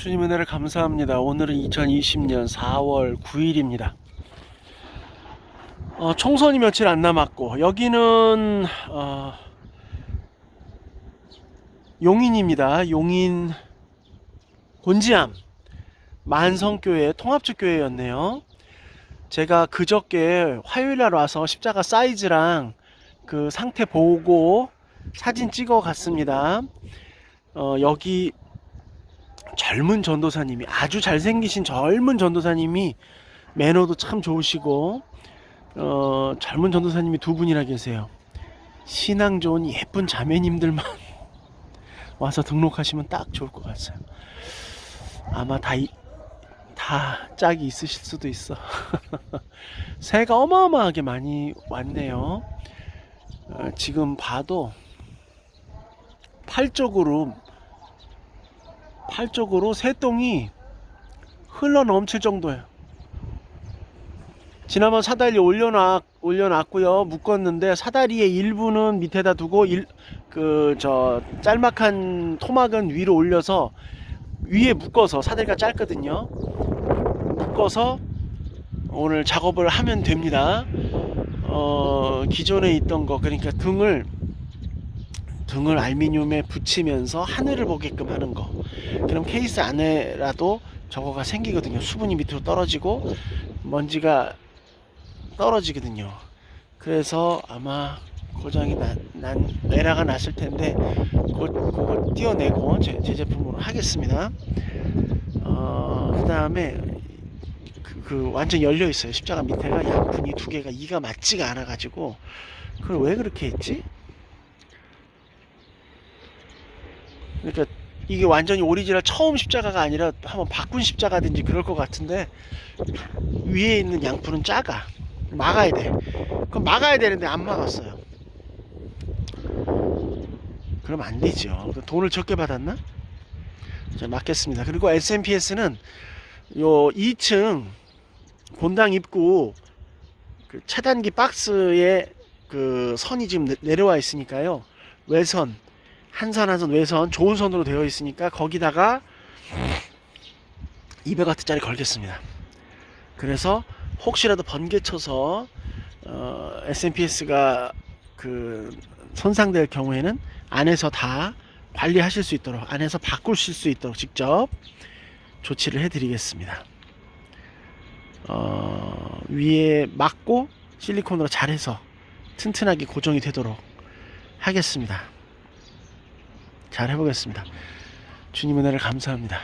주님 은혜를 감사합니다. 오늘은 2020년 4월 9일입니다. 어, 총선이 며칠 안 남았고 여기는 어, 용인입니다. 용인 곤지암 만성교회 통합주교회였네요. 제가 그저께 화요일 날 와서 십자가 사이즈랑 그 상태 보고 사진 찍어 갔습니다. 어, 여기 젊은 전도사님이 아주 잘생기신 젊은 전도사님이 매너도 참 좋으시고 어, 젊은 전도사님이 두 분이나 계세요. 신앙 좋은 예쁜 자매님들만 와서 등록하시면 딱 좋을 것 같아요. 아마 다, 이, 다 짝이 있으실 수도 있어. 새가 어마어마하게 많이 왔네요. 어, 지금 봐도 팔 쪽으로 팔 쪽으로 새똥이 흘러 넘칠 정도예요. 지난번 사다리 올려놨 올려놨고요. 묶었는데 사다리의 일부는 밑에다 두고 그 저 짤막한 토막은 위로 올려서 위에 묶어서 사다리가 짧거든요. 묶어서 오늘 작업을 하면 됩니다. 어, 기존에 있던 거 그러니까 등을 등을 알미늄에 붙이면서 하늘을 보게끔 하는 거. 그럼 케이스 안에라도 저거가 생기거든요. 수분이 밑으로 떨어지고 먼지가 떨어지거든요. 그래서 아마 고장이 난, 난 에러가 났을 텐데 그거, 그거 띄어내고 제, 제 제품으로 하겠습니다. 어, 그 다음에 그, 그 완전 열려 있어요. 십자가 밑에가 양푼이 두 개가 이가 맞지가 않아 가지고 그걸 왜 그렇게 했지? 그러니까 이게 완전히 오리지널 처음 십자가가 아니라 한번 바꾼 십자가든지 그럴 것 같은데 위에 있는 양푼은 작아. 막아야 돼. 그럼 막아야 되는데 안 막았어요. 그럼 안 되죠. 돈을 적게 받았나? 자 막겠습니다. 그리고 SMPS는 요 2층 본당 입구 그 차단기 박스에 그 선이 지금 내- 내려와 있으니까요. 외선 한 선 한 선 외선 좋은 선으로 되어 있으니까 거기다가 200W짜리 걸겠습니다. 그래서 혹시라도 번개 쳐서 어, SMPS가 그 손상될 경우에는 안에서 다 관리하실 수 있도록 안에서 바꾸실 수 있도록 직접 조치를 해드리겠습니다. 어, 위에 막고 실리콘으로 잘해서 튼튼하게 고정이 되도록 하겠습니다. 잘 해보겠습니다. 주님 은혜를 감사합니다.